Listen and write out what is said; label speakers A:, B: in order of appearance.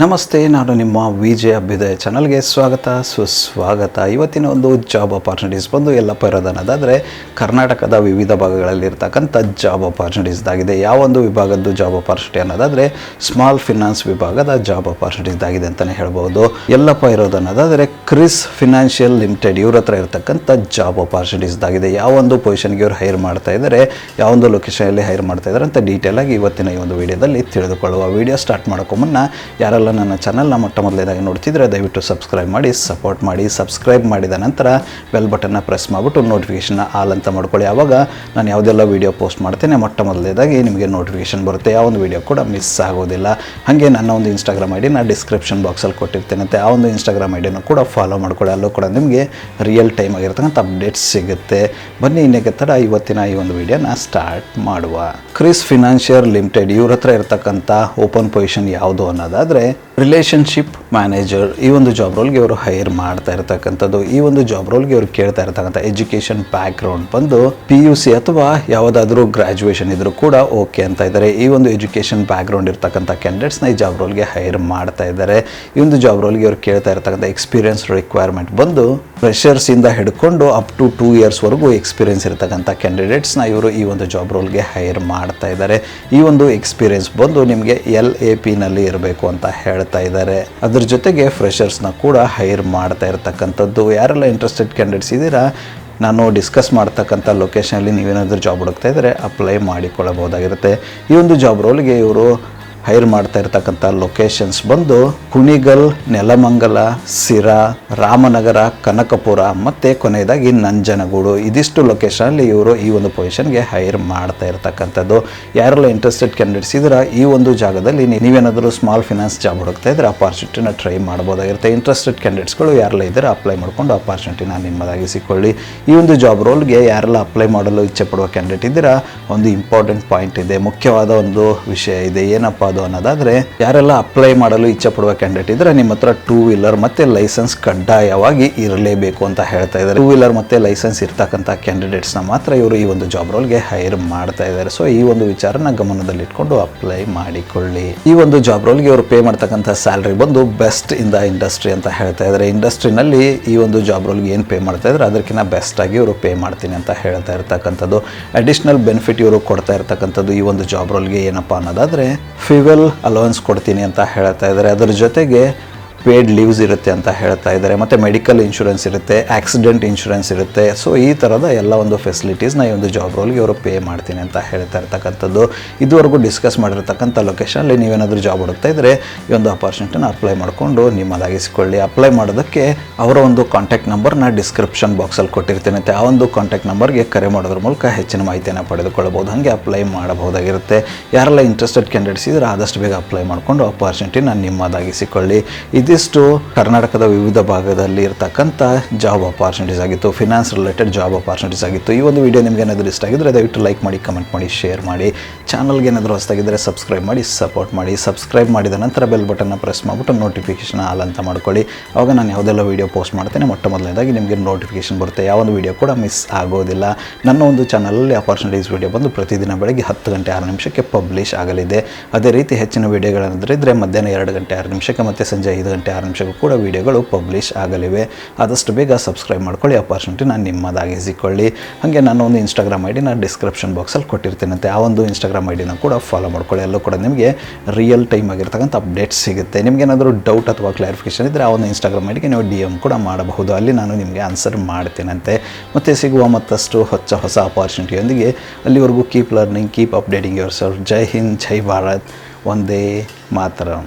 A: ನಮಸ್ತೆ, ನಾನು ನಿಮ್ಮ ವಿ ಜೆ ಅಭ್ಯುದಯ ಚಾನಲ್ಗೆ ಸ್ವಾಗತ, ಸುಸ್ವಾಗತ. ಇವತ್ತಿನ ಒಂದು ಜಾಬ್ ಅಪಾರ್ಚುನಿಟೀಸ್ ಬಂದು ಎಲ್ಲಪ್ಪ ಇರೋದನ್ನೋದಾದರೆ ಕರ್ನಾಟಕದ ವಿವಿಧ ಭಾಗಗಳಲ್ಲಿ ಇರ್ತಕ್ಕಂಥ ಜಾಬ್ ಅಪಾರ್ಚುನಿಟೀಸ್ದಾಗಿದೆ ಯಾವ ಒಂದು ವಿಭಾಗದ್ದು ಜಾಬ್ ಅಪಾರ್ಚುನಿಟಿ ಅನ್ನೋದಾದರೆ ಸ್ಮಾಲ್ ಫಿನಾನ್ಸ್ ವಿಭಾಗದ ಜಾಬ್ ಅಪಾರ್ಚುನಿಟೀಸ್ದಾಗಿದೆ ಅಂತಲೇ ಹೇಳ್ಬೋದು. ಎಲ್ಲಪ್ಪ ಇರೋದನ್ನೋದಾದರೆ ಕ್ರಿಸ್ ಫಿನಾನ್ಷಿಯಲ್ ಲಿಮಿಟೆಡ್ ಇವ್ರ ಹತ್ರ ಇರತಕ್ಕಂಥ ಜಾಬ್ ಅಪಾರ್ಚುನಿಟೀಸ್ದಾಗಿದೆ ಯಾವ ಒಂದು ಪೊಸಿಷನ್ಗೆ ಇವ್ರು ಹೈರ್ ಮಾಡ್ತಾ ಇದ್ದಾರೆ ಯಾವ ಒಂದು ಲೊಕೇಶನಲ್ಲಿ ಹೈರ್ ಮಾಡ್ತಾ ಇದ್ದಾರೆ ಅಂತ ಡೀಟೇಲ್ ಆಗಿ ಇವತ್ತಿನ ಈ ಒಂದು ವಿಡಿಯೋದಲ್ಲಿ ತಿಳಿದುಕೊಳ್ಳುವ ವಿಡಿಯೋ ಸ್ಟಾರ್ಟ್ ಮಾಡೋಕ್ಕೂ ಮುನ್ನ ಯಾರೆಲ್ಲ ನನ್ನ ಚಾನಲ್ನ ಮೊಟ್ಟ ಮೊದಲೇದಾಗಿ ನೋಡ್ತಿದ್ರೆ ದಯವಿಟ್ಟು ಸಬ್ಸ್ಕ್ರೈಬ್ ಮಾಡಿ ಸಪೋರ್ಟ್ ಮಾಡಿ ಸಬ್ಸ್ಕ್ರೈಬ್ ಮಾಡಿದ ನಂತರ ಬೆಲ್ ಬಟನ್ನ ಪ್ರೆಸ್ ಮಾಡಿಬಿಟ್ಟು ನೋಟಿಫಿಕೇಷನ್ನ ಆಲ್ ಅಂತ ಮಾಡ್ಕೊಳ್ಳಿ. ಆವಾಗ ನಾನು ಯಾವುದೆಲ್ಲ ವೀಡಿಯೋ ಪೋಸ್ಟ್ ಮಾಡ್ತೇನೆ ಮೊಟ್ಟ ಮೊದಲನೇದಾಗಿ ನಿಮಗೆ ನೋಟಿಫಿಕೇಷನ್ ಬರುತ್ತೆ. ಯಾವ ಒಂದು ವೀಡಿಯೋ ಕೂಡ ಮಿಸ್ ಆಗೋದಿಲ್ಲ. ಹಾಗೆ ನನ್ನ ಒಂದು ಇನ್ಸ್ಟಾಗ್ರಾಮ್ ಐ ಡಿನ ಡಿಸ್ಕ್ರಿಪ್ಷನ್ ಬಾಕ್ಸಲ್ಲಿ ಕೊಟ್ಟಿರ್ತೇನೆ ಆ ಒಂದು ಇನ್ಸ್ಟಾಗ್ರಾಮ್ ಐ ಕೂಡ ಫಾಲೋ ಮಾಡ್ಕೊಳ್ಳಿ. ಅಲ್ಲೂ ಕೂಡ ನಿಮಗೆ ರಿಯಲ್ ಟೈಮ್ ಆಗಿರ್ತಕ್ಕಂಥ ಅಪ್ಡೇಟ್ಸ್ ಸಿಗುತ್ತೆ. ಬನ್ನಿ, ಇನ್ನೇಕೆ ಥರ ಇವತ್ತಿನ ಈ ಒಂದು ವಿಡಿಯೋನ ಸ್ಟಾರ್ಟ್ ಮಾಡುವ. ಕ್ರಿಸ್ ಫಿನಾನ್ಷಿಯರ್ ಲಿಮಿಟೆಡ್ ಇವ್ರ ಹತ್ರ ಇರ್ತಕ್ಕಂಥ ಓಪನ್ ಪೊಸಿಷನ್ ಯಾವುದು ಅನ್ನೋದಾದರೆ ರಿಲೇಷನ್ಶಿಪ್ ಮ್ಯಾನೇಜರ್ ಈ ಒಂದು ಜಾಬ್ ರೋಲ್ಗೆ ಅವರು ಹೈರ್ ಮಾಡ್ತಾ ಇರ್ತಕ್ಕಂಥದ್ದು. ಈ ಒಂದು ಜಾಬ್ ರೋಲ್ಗೆ ಅವರು ಕೇಳ್ತಾ ಇರ್ತಕ್ಕಂಥ ಎಜುಕೇಷನ್ ಬ್ಯಾಕ್ ಗ್ರೌಂಡ್ ಬಂದು ಪಿ ಯು ಸಿ ಅಥವಾ ಯಾವುದಾದ್ರೂ ಗ್ರಾಜುಯೇಷನ್ ಇದ್ರೂ ಕೂಡ ಓಕೆ ಅಂತ ಇದ್ದಾರೆ. ಈ ಒಂದು ಎಜುಕೇಷನ್ ಬ್ಯಾಕ್ ಗ್ರೌಂಡ್ ಇರ್ತಕ್ಕಂಥ ಕ್ಯಾಂಡಿಡೇಟ್ಸ್ನ ಈ ಜಾಬ್ ರೋಲ್ಗೆ ಹೈರ್ ಮಾಡ್ತಾ ಇದ್ದಾರೆ. ಈ ಒಂದು ಜಾಬ್ ರೋಲ್ಗೆ ಅವರು ಕೇಳ್ತಾ ಇರ್ತಕ್ಕಂಥ ಎಕ್ಸ್ಪೀರಿಯನ್ಸ್ ರಿಕ್ವೈರ್ಮೆಂಟ್ ಬಂದು ಫ್ರೆಷರ್ಸ್ ಇಂದ ಹಿಡ್ಕೊಂಡು ಅಪ್ ಟು ಟೂ ಇಯರ್ಸ್ವರೆಗೂ ಎಕ್ಸ್ಪೀರಿಯನ್ಸ್ ಇರ್ತಕ್ಕಂಥ ಕ್ಯಾಂಡಿಡೇಟ್ಸ್ನ ಇವರು ಈ ಒಂದು ಜಾಬ್ ರೋಲ್ಗೆ ಹೈರ್ ಮಾಡ್ತಾ ಇದ್ದಾರೆ. ಈ ಒಂದು ಎಕ್ಸ್ಪೀರಿಯನ್ಸ್ ಬಂದು ನಿಮಗೆ ಎಲ್ ಎ ಪಿನಲ್ಲಿ ಇರಬೇಕು ಅಂತ ಹೇಳ್ತಾ ಇದ್ದಾರೆ. ಅದ್ರ ಜೊತೆಗೆ ಫ್ರೆಷರ್ಸ್ನ ಕೂಡ ಹೈರ್ ಮಾಡ್ತಾ ಇರ್ತಕ್ಕಂಥದ್ದು. ಯಾರೆಲ್ಲ ಇಂಟ್ರೆಸ್ಟೆಡ್ ಕ್ಯಾಂಡಿಡೇಟ್ಸ್ ಇದ್ದೀರಾ? ನಾನು ಡಿಸ್ಕಸ್ ಮಾಡ್ತಕ್ಕಂಥ ಲೊಕೇಶನಲ್ಲಿ ನೀವೇನಾದರೂ ಜಾಬ್ ಹುಡುಕ್ತಾ ಇದ್ದರೆ ಅಪ್ಲೈ ಮಾಡಿಕೊಳ್ಳಬಹುದಾಗಿರುತ್ತೆ. ಈ ಒಂದು ಜಾಬ್ ರೋಲ್ಗೆ ಇವರು ಹೈರ್ ಮಾಡ್ತಾ ಇರ್ತಕ್ಕಂಥ ಲೊಕೇಶನ್ಸ್ ಬಂದು ಕುಣಿಗಲ್, ನೆಲಮಂಗಲ ಸಿರಾ ರಾಮನಗರ, ಕನಕಪುರ, ಮತ್ತು ಕೊನೆಯದಾಗಿ ನಂಜನಗೂಡು. ಇದಿಷ್ಟು ಲೊಕೇಶನಲ್ಲಿ ಇವರು ಈ ಒಂದು ಪೊಸಿಷನ್ಗೆ ಹೈರ್ ಮಾಡ್ತಾ ಇರ್ತಕ್ಕಂಥದ್ದು. ಯಾರೆಲ್ಲ ಇಂಟ್ರೆಸ್ಟೆಡ್ ಕ್ಯಾಂಡಿಡೇಟ್ಸ್ ಇದ್ರ ಈ ಒಂದು ಜಾಗದಲ್ಲಿ ನೀವೇನಾದರೂ ಸ್ಮಾಲ್ ಫಿನಾನ್ಸ್ ಜಾಬ್ ಹುಡುಕ್ತಾ ಇದ್ರೆ ಅಪಾರ್ಚುನಿಟಿನ ಟ್ರೈ ಮಾಡ್ಬೋದಾಗಿರುತ್ತೆ ಇಂಟ್ರೆಸ್ಟೆಡ್ ಕ್ಯಾಂಡಿಡೇಟ್ಸ್ಗಳು ಯಾರೆಲ್ಲ ಇದ್ದಾರೆ ಅಪ್ಲೈ ಮಾಡಿಕೊಂಡು ಅಪಾರ್ಚುನಿಟಿನ ನಿಮ್ಮದಾಗಿಸಿಕೊಳ್ಳಿ ಈ ಒಂದು ಜಾಬ್ ರೋಲ್ಗೆ ಯಾರೆಲ್ಲ ಅಪ್ಲೈ ಮಾಡಲು ಇಚ್ಛೆ ಪಡುವ ಕ್ಯಾಂಡಿಡೇಟ್ ಇದ್ದೀರಾ, ಒಂದು ಇಂಪಾರ್ಟೆಂಟ್ ಪಾಯಿಂಟ್ ಇದೆ. ಮುಖ್ಯವಾದ ಒಂದು ವಿಷಯ ಇದೆ. ಏನಪ್ಪ ಅದು ಅನ್ನೋದಾದ್ರೆ, ಯಾರೆಲ್ಲ ಅಪ್ಲೈ ಮಾಡಲು ಇಚ್ಛೆ ಪಡುವ ಕ್ಯಾಂಡಿಡೇಟ್ ಇದ್ರೆ ನಿಮ್ಮ ಹತ್ರ ಟೂ ವೀಲರ್ ಮತ್ತೆ ಲೈಸೆನ್ಸ್ ಕಡ್ಡಾಯವಾಗಿ ಇರಲೇಬೇಕು ಅಂತ ಹೇಳ್ತಾ ಇದ್ದಾರೆ. ಟೂ ವೀಲರ್ ಮತ್ತೆ ಲೈಸೆನ್ಸ್ ಇರ್ತಕ್ಕಂಥ ಕ್ಯಾಂಡಿಡೇಟ್ಸ್ನ ಮಾತ್ರ ಇವರು ಈ ಒಂದು ಜಾಬ್ ರೋಲ್ಗೆ ಹೈರ್ ಮಾಡ್ತಾ ಇದ್ದಾರೆ. ಸೊ ಈ ಒಂದು ವಿಚಾರನ ಗಮನದಲ್ಲಿಟ್ಕೊಂಡು ಅಪ್ಲೈ ಮಾಡಿಕೊಳ್ಳಿ. ಈ ಒಂದು ಜಾಬ್ ರೋಲ್ಗೆ ಇವರು ಪೇ ಮಾಡ್ತಕ್ಕಂಥ ಸ್ಯಾಲ್ರಿ ಬಂದು ಬೆಸ್ಟ್ ಇನ್ ದ ಇಂಡಸ್ಟ್ರಿ ಅಂತ ಹೇಳ್ತಾ ಇದ್ದಾರೆ. ಇಂಡಸ್ಟ್ರಿನಲ್ಲಿ ಈ ಒಂದು ಜಾಬ್ ರೋಲ್ಗೆ ಏನು ಪೇ ಮಾಡ್ತಾ ಇದ್ದಾರೆ ಅದಕ್ಕಿಂತ ಬೆಸ್ಟ್ ಆಗಿ ಇವರು ಪೇ ಮಾಡ್ತೀನಿ ಅಂತ ಹೇಳ್ತಾ ಇರ್ತಕ್ಕಂಥದ್ದು. ಅಡಿಷನಲ್ ಬೆನಿಫಿಟ್ ಇವರು ಕೊಡ್ತಾ ಇರ್ತಕ್ಕಂಥದ್ದು ಈ ಒಂದು ಜಾಬ್ ರೋಲ್ಗೆ ಏನಪ್ಪ ಅನ್ನೋದಾದ್ರೆ ಫ್ಯೂವೆಲ್ ಅಲೋವೆನ್ಸ್ ಕೊಡ್ತೀನಿ ಅಂತ ಹೇಳ್ತಾ ಇದ್ದಾರೆ. ಅದರ ಜೊತೆಗೆ ಪೇಡ್ ಲೀವ್ಸ್ ಇರುತ್ತೆ ಅಂತ ಹೇಳ್ತಾ ಇದ್ದಾರೆ. ಮತ್ತು ಮೆಡಿಕಲ್ ಇನ್ಶೂರೆನ್ಸ್ ಇರುತ್ತೆ ಆಕ್ಸಿಡೆಂಟ್ ಇನ್ಶೂರೆನ್ಸ್ ಇರುತ್ತೆ. ಸೊ ಈ ಥರದ ಎಲ್ಲ ಒಂದು ಫೆಸಿಲಿಟೀಸ್ನ ಈ ಒಂದು ಜಾಬ್ ರೋಲ್ಗೆ ಇವರು ಪೇ ಮಾಡ್ತೀನಿ ಅಂತ ಹೇಳ್ತಾ ಇರ್ತಕ್ಕಂಥದ್ದು. ಇದುವರೆಗೂ ಡಿಸ್ಕಸ್ ಮಾಡಿರ್ತಕ್ಕಂಥ ಲೊಕೇಶನಲ್ಲಿ ನೀವೇನಾದರೂ ಜಾಬ್ ಹುಡುಕ್ತಾ ಇದ್ದರೆ ಈ ಒಂದು ಅಪಾರ್ಚುನಿಟಿನ ಅಪ್ಲೈ ಮಾಡಿಕೊಂಡು ನಿಮ್ಮದಾಗಿಸಿಕೊಳ್ಳಿ. ಅಪ್ಲೈ ಮಾಡೋದಕ್ಕೆ ಅವರ ಒಂದು ಕಾಂಟ್ಯಾಕ್ಟ್ ನಂಬರ್ನ ಡಿಸ್ಕ್ರಿಪ್ಷನ್ ಬಾಕ್ಸಲ್ಲಿ ಕೊಟ್ಟಿರ್ತೀನಿ. ಆ ಒಂದು ಕಾಂಟ್ಯಾಕ್ಟ್ ನಂಬರ್ಗೆ ಕರೆ ಮಾಡೋದ್ರ ಮೂಲಕ ಹೆಚ್ಚಿನ ಮಾಹಿತಿಯನ್ನು ಪಡೆದುಕೊಳ್ಳಬಹುದು. ಹಾಗೆ ಅಪ್ಲೈ ಮಾಡಬಹುದಾಗಿರುತ್ತೆ. ಯಾರೆಲ್ಲ ಇಂಟ್ರೆಸ್ಟೆಡ್ ಕ್ಯಾಂಡಿಡೇಟ್ಸ್ ಇದ್ರೆ ಆದಷ್ಟು ಬೇಗ ಅಪ್ಲೈ ಮಾಡಿಕೊಂಡು ಅಪರ್ಚುನಿಟಿನ ನಿಮ್ಮದಾಗಿಸಿಕೊಳ್ಳಿ. ಇದಿಷ್ಟು ಕರ್ನಾಟಕದ ವಿವಿಧ ಭಾಗದಲ್ಲಿ ಇರತಕ್ಕಂಥ ಜಾಬ್ ಅಪಾರ್ಚುನಿಟೀಸ್ ಆಗಿತ್ತು ಫಿನಾನ್ಸ್ ರಿಲೇಟೆಡ್ ಜಾಬ್ ಅಪಾರ್ಚುನಿಟೀಸ್ ಆಗಿತ್ತು. ಈ ಒಂದು ವಿಡಿಯೋ ನಿಮ್ಗೆ ಏನಾದರೂ ಇಷ್ಟ ಆಗಿದ್ರೆ ದಯವಿಟ್ಟು ಲೈಕ್ ಮಾಡಿ ಕಮೆಂಟ್ ಮಾಡಿ ಶೇರ್ ಮಾಡಿ. ಚಾನಲ್ಗೆ ಏನಾದರೂ ಹೊಸದಾಗಿದ್ದರೆ ಸಬ್ಸ್ಕ್ರೈಬ್ ಮಾಡಿ ಸಪೋರ್ಟ್ ಮಾಡಿ ಸಬ್ಸ್ಕ್ರೈಬ್ ಮಾಡಿದ ನಂತರ ಬೆಲ್ ಬಟನ್ನ ಪ್ರೆಸ್ ಮಾಡಿಬಿಟ್ಟು ನೋಟಿಫಿಕೇಷನ್ ಆಲ್ ಅಂತ ಮಾಡ್ಕೊಳ್ಳಿ. ಆವಾಗ ನಾನು ಯಾವುದೆಲ್ಲ ವೀಡಿಯೋ ಪೋಸ್ಟ್ ಮಾಡ್ತೇನೆ, ಮೊಟ್ಟ ಮೊದಲನೇದಾಗಿ ನಿಮಗೆ ನೋಟಿಫಿಕೇಷನ್ ಬರುತ್ತೆ. ಯಾವ ಒಂದು ವೀಡಿಯೋ ಕೂಡ ಮಿಸ್ ಆಗೋದಿಲ್ಲ. ನನ್ನ ಒಂದು ಚಾನಲಲ್ಲಿ ಅಪರ್ಚುನಿಟೀಸ್ ವೀಡಿಯೋ ಬಂದು ಪ್ರತಿದಿನ ಬೆಳಗ್ಗೆ ಹತ್ತು ಗಂಟೆ ಆರು ನಿಮಿಷಕ್ಕೆ ಪಬ್ಲಿಷ್ ಆಗಲಿದೆ. ಅದೇ ರೀತಿ ಹೆಚ್ಚಿನ ವೀಡಿಯೋಗಳೇನಾದರೂ ಮಧ್ಯಾಹ್ನ ಎರಡು ಗಂಟೆ ಆರು ನಿಮಿಷಕ್ಕೆ ಮತ್ತು ಸಂಜೆ ಐದು ಗಂಟೆ ಆರು ನಿಮಿಷಕ್ಕೂ ಕೂಡ ವೀಡಿಯೋಗಳು ಪಬ್ಲಿಷ್ ಆಗಲಿವೆ. ಆದಷ್ಟು ಬೇಗ ಸಬ್ಸ್ಕ್ರೈಬ್ ಮಾಡ್ಕೊಳ್ಳಿ ಅಪರ್ಚುನಿಟಿ ನಾನು ನಿಮ್ಮದಾಗಿಸಿಕೊಳ್ಳಿ. ಹಾಗೆ ನಾನು ಒಂದು ಇನ್ಸ್ಟಾಗ್ರಾಮ್ ಐ ಡಿ ನಾನು ಡಿಸ್ಕ್ರಿಪ್ಷನ್ ಬಾಕ್ಸಲ್ಲಿ ಕೊಟ್ಟಿರ್ತೀನಂತೆ. ಆ ಒಂದು ಇನ್ಸ್ಟಾಗ್ರಾಮ್ ಐ ಡಿನ ಕೂಡ ಫಾಲೋ ಮಾಡ್ಕೊಳ್ಳಿ. ಎಲ್ಲೂ ಕೂಡ ನಿಮಗೆ ರಿಯಲ್ ಟೈಮ್ ಆಗಿರ್ತಕ್ಕಂಥ ಅಪ್ಡೇಟ್ಸ್ ಸಿಗುತ್ತೆ. ನಿಮಗೇನಾದರೂ ಡೌಟ್ ಅಥವಾ ಕ್ಲಾರಿಫಿಕೇಷನ್ ಇದ್ದರೆ ಆ ಒಂದು ಇನ್ಸ್ಟಾಗ್ರಾಮ್ ಐ ಡಿಗೆ ನೀವು ಡಿ ಎಂ ಕೂಡ ಮಾಡಬಹುದು. ಅಲ್ಲಿ ನಾನು ನಿಮಗೆ ಆನ್ಸರ್ ಮಾಡ್ತೀನಂತೆ. ಮತ್ತು ಸಿಗುವ ಮತ್ತಷ್ಟು ಹೊಚ್ಚ ಹೊಸ ಅಪಾರ್ಚುನಿಟಿಯೊಂದಿಗೆ ಅಲ್ಲಿವರೆಗೂ keep learning keep updating yourself ಜೈ ಹಿಂದ್, ಜೈ ಭಾರತ್. ಒಂದೇ ಮಾತರಂ.